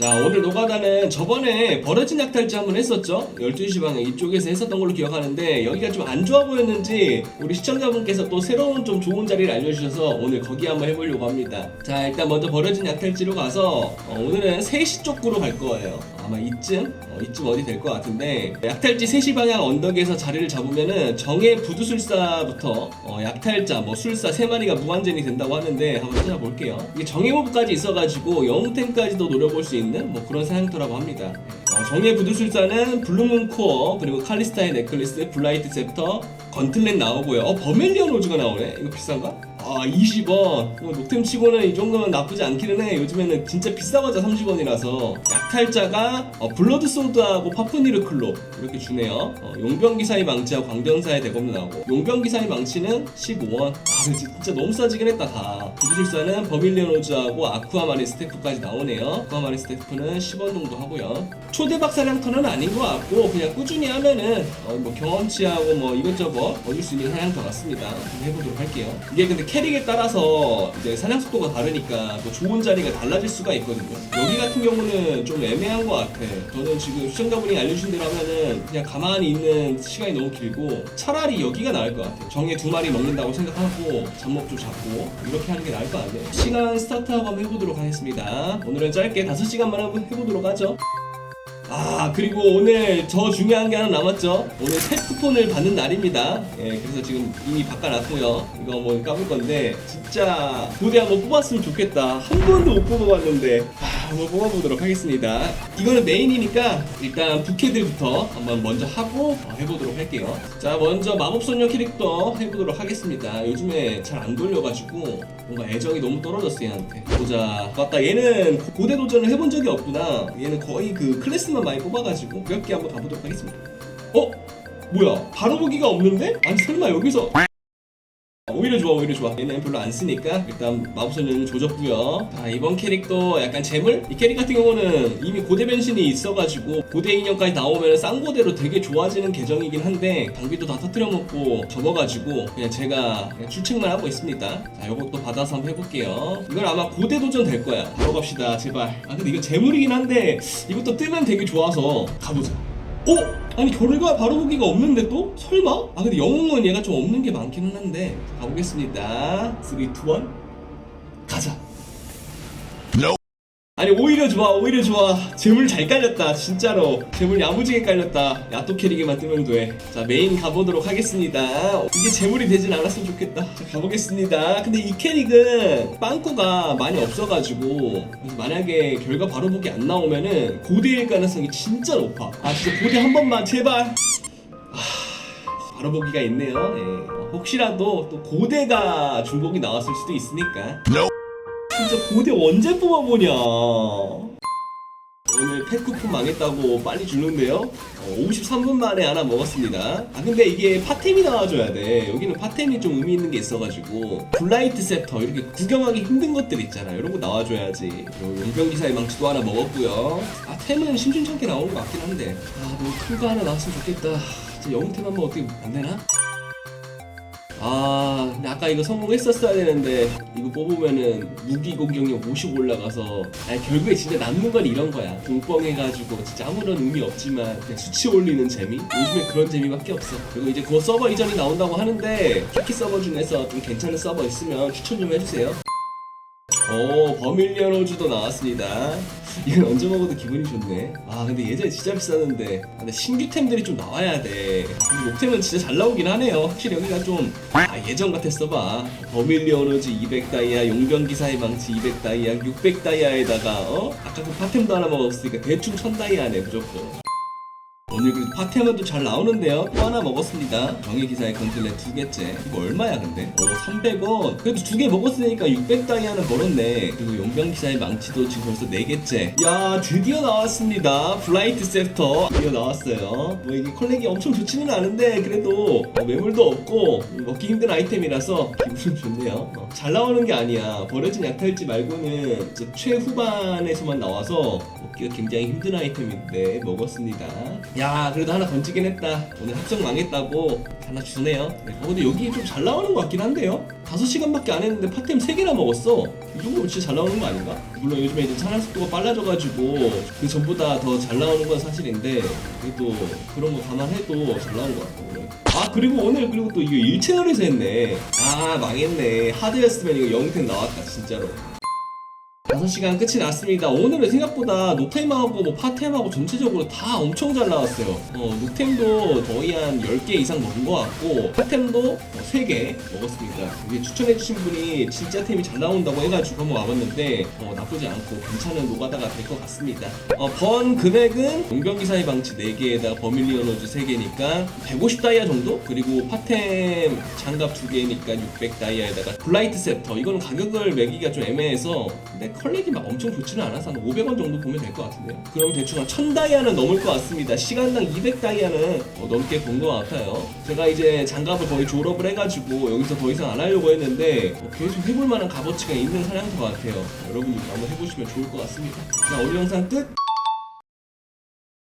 자 오늘 노가다는 저번에 버려진 약탈지 한번 했었죠? 12시 방에 이쪽에서 했었던 걸로 기억하는데 여기가 좀 안 좋아 보였는지 우리 시청자분께서 또 새로운 좀 좋은 자리를 알려주셔서 오늘 거기 한번 해보려고 합니다. 자 일단 먼저 버려진 약탈지로 가서 어, 오늘은 3시 쪽으로 갈 거예요 아마 이쯤? 어, 이쯤 어디 될 것 같은데 약탈지 3시 방향 언덕에서 자리를 잡으면은 정해 부두술사부터 어, 약탈자 뭐 술사 3마리가 무한젠이 된다고 하는데 한번 찾아볼게요. 이게 정해모브까지 있어가지고 영웅템까지도 노려볼 수 있는 뭐 그런 사냥터라고 합니다. 어, 정해 부두술사는 블루문 코어 그리고 칼리스타의 넥클리스 블라이트 셉터 건틀렛 나오고요. 어 버멜리언 로즈가 나오네? 이거 비싼가? 아 20원 이거 녹템 치고는 이 정도면 나쁘지 않기는 해. 요즘에는 진짜 비싸가자 30원이라서. 약탈자가 어, 블러드 소드하고 파프니르 클로 이렇게 주네요. 어, 용병기사의 망치하고 광전사의 대검도 나오고. 용병기사의 망치는 15원 아 진짜 너무 싸지긴 했다 다. 부두술사는 버밀리언 로즈하고 아쿠아마린 스태프까지 나오네요. 아쿠아마린 스태프는 10원 정도 하고요. 초대박 사냥터는 아닌 것 같고 그냥 꾸준히 하면은 어, 뭐 경험치하고 뭐 이것저것 얻을 수 있는 사냥터 같습니다. 해보도록 할게요. 이게 근데 캐릭에 따라서 이제 사냥 속도가 다르니까 또 좋은 자리가 달라질 수가 있거든요. 여기 같은 경우는 좀 애매한 것 같아 저는 지금 시청자분이 알려주신 대로 하면은 그냥 가만히 있는 시간이 너무 길고 차라리 여기가 나을 것 같아 정에 두 마리 먹는다고 생각하고 잡목 좀 잡고 이렇게 하는 게 나을 것 같네요. 시간 스타트하고 한번 해보도록 하겠습니다. 오늘은 짧게 5시간만 한번 해보도록 하죠 아 그리고 오늘 저 중요한 게 하나 남았죠? 오늘 테스트폰을 받는 날입니다. 예 그래서 지금 이미 바꿔놨고요. 이거 한번 까볼 건데 진짜 고대 한번 뽑았으면 좋겠다. 한 번도 못 뽑아봤는데. 아, 한번 뽑아보도록 하겠습니다. 이거는 메인이니까 일단 부캐들부터 한번 먼저 하고 어, 해보도록 할게요. 자 먼저 마법소녀 캐릭터 해보도록 하겠습니다. 요즘에 잘 안 돌려가지고 뭔가 애정이 너무 떨어졌어 얘한테. 보자. 맞다 얘는 고대 도전을 해본 적이 없구나. 얘는 거의 그 클래스만 많이 뽑아가지고 몇 개 한번 가보도록 하겠습니다. 어? 뭐야? 바로 보기가 없는데? 아니 설마 여기서 오히려 좋아 오히려 좋아. 얘는 별로 안 쓰니까 일단 마법소녀는 조졌고요. 자 이번 캐릭도 약간 재물? 이 캐릭 같은 경우는 이미 고대 변신이 있어가지고 고대 인형까지 나오면 쌍고대로 되게 좋아지는 계정이긴 한데 장비도 다 터뜨려 먹고 접어가지고 그냥 제가 그냥 출첵만 하고 있습니다. 자 이것도 받아서 한번 해볼게요. 이건 아마 고대 도전 될 거야. 바로 갑시다 제발. 아 근데 이거 재물이긴 한데 이것도 뜨면 되게 좋아서 가보자 어? 아니 결과 바로 보기가 없는데 또? 설마? 아 근데 영웅은 얘가 좀 없는 게 많기는 한데 가보겠습니다 3, 2, 1 가자 아니 오히려 좋아 오히려 좋아. 재물 잘 깔렸다 진짜로. 재물 야무지게 깔렸다. 야또 캐릭에만 뜨면 돼자 메인 가보도록 하겠습니다. 이게 재물이 되진 않았으면 좋겠다. 자 가보겠습니다. 근데 이 캐릭은 빵꾸가 많이 없어가지고 만약에 결과 바로 보기 안 나오면은 고대일 가능성이 진짜 높아. 아 진짜 고대 한 번만 제발. 바로 보기가 있네요. 예. 혹시라도 또 고대가 중복이 나왔을 수도 있으니까 진짜 고대 언제 뽑아보냐. 오늘 팩쿠폰 망했다고 빨리 주는데요? 어, 53분 만에 하나 먹었습니다. 아 근데 이게 파템이 나와줘야 돼. 여기는 파템이 좀 의미 있는 게 있어가지고 블라이트 셉터 이렇게 구경하기 힘든 것들 있잖아 이런 거 나와줘야지. 용병기사의 망치도 하나 먹었고요. 아 템은 심심찮게 나오는 것 같긴 한데. 아 너무 큰거 하나 나왔으면 좋겠다. 진짜 영웅템 한번 어떻게 안 되나? 아 근데 아까 이거 성공했었어야 되는데 이거 뽑으면은 무기 공격력 50 올라가서 아니 결국에 진짜 남는 건 이런 거야. 공뻥해가지고 진짜 아무런 의미 없지만 그냥 수치 올리는 재미? 요즘에 그런 재미밖에 없어. 그리고 이제 그거 서버 이전이 나온다고 하는데 키키 서버 중에서 좀 괜찮은 서버 있으면 추천 좀 해주세요 오 버밀리언 호주도 나왔습니다. 이건 언제 먹어도 기분이 좋네. 아 근데 예전에 진짜 비쌌는데 아, 근데 신규템들이 좀 나와야 돼. 근데 녹템은 진짜 잘 나오긴 하네요. 확실히 여기가 좀 아, 예전 같았어 봐. 버밀리언 호주 200다이아 용병기사의 망치 200다이아 600다이아에다가 어? 아까 그 파템도 하나 먹었으니까 대충 1000다이아네 무조건 오늘 그또잘 나오는데요. 또 하나 먹었습니다. 정의 기사의 건틀렛 두 개째. 이거 얼마야 근데? 오 300원. 그래도 두 개 먹었으니까 600다이아는 벌었네. 그리고 용병 기사의 망치도 지금 벌써 네 개째. 야 드디어 나왔습니다. 블라이트 셉터 드디어 나왔어요. 뭐 이게 컬렉이 엄청 좋지는 않은데 그래도 어, 매물도 없고 먹기 힘든 아이템이라서 기분 좋네요. 어, 잘 나오는 게 아니야. 버려진 약탈지 말고는 진짜 최후반에서만 나와서 먹기가 굉장히 힘든 아이템인데 먹었습니다. 야야 그래도 하나 던지긴 했다. 오늘 합성 망했다고 하나 주네요. 네. 어, 근데 여기 좀 잘 나오는 것 같긴 한데요? 5시간밖에 안 했는데 파템 3개나 먹었어. 이 정도면 진짜 잘 나오는 거 아닌가? 물론 요즘에 이제 찬할 속도가 빨라져가지고 그 전보다 더 잘 나오는 건 사실인데 그래도 그런 거 감안해도 잘 나온 것 같아 오늘. 아 그리고 오늘 그리고 또 이거 1채널에서 했네. 아 망했네. 하드였으면 이거 영텐 나왔다 진짜로 5시간 끝이 났습니다. 오늘은 생각보다 녹템하고 뭐 파템하고 전체적으로 다 엄청 잘 나왔어요. 어, 녹템도 거의 한 10개 이상 먹은 것 같고 파템도 뭐 3개 먹었습니다. 이게 추천해주신 분이 진짜 템이 잘 나온다고 해가지고 한번 와봤는데 어, 나쁘지 않고 괜찮은 노가다가 될 것 같습니다. 어, 번 금액은 용병기사의 방치 4개에다가 버밀리언 오즈 3개니까 150 다이아 정도? 그리고 파템 장갑 2개니까 600 다이아에다가 블라이트 셉터 이거는 가격을 매기가 좀 애매해서 근데 컬 렉이 막 엄청 좋지는 않아서 한 500원 정도 보면 될 것 같은데요. 그럼 대충 한 1000 다이아는 넘을 것 같습니다. 시간당 200 다이아는 어, 넘게 본 것 같아요. 제가 이제 장갑을 거의 졸업을 해가지고 여기서 더 이상 안 하려고 했는데 어, 계속 해볼 만한 값어치가 있는 사냥터 같아요. 여러분들도 한번 해보시면 좋을 것 같습니다. 자 오늘 영상 끝!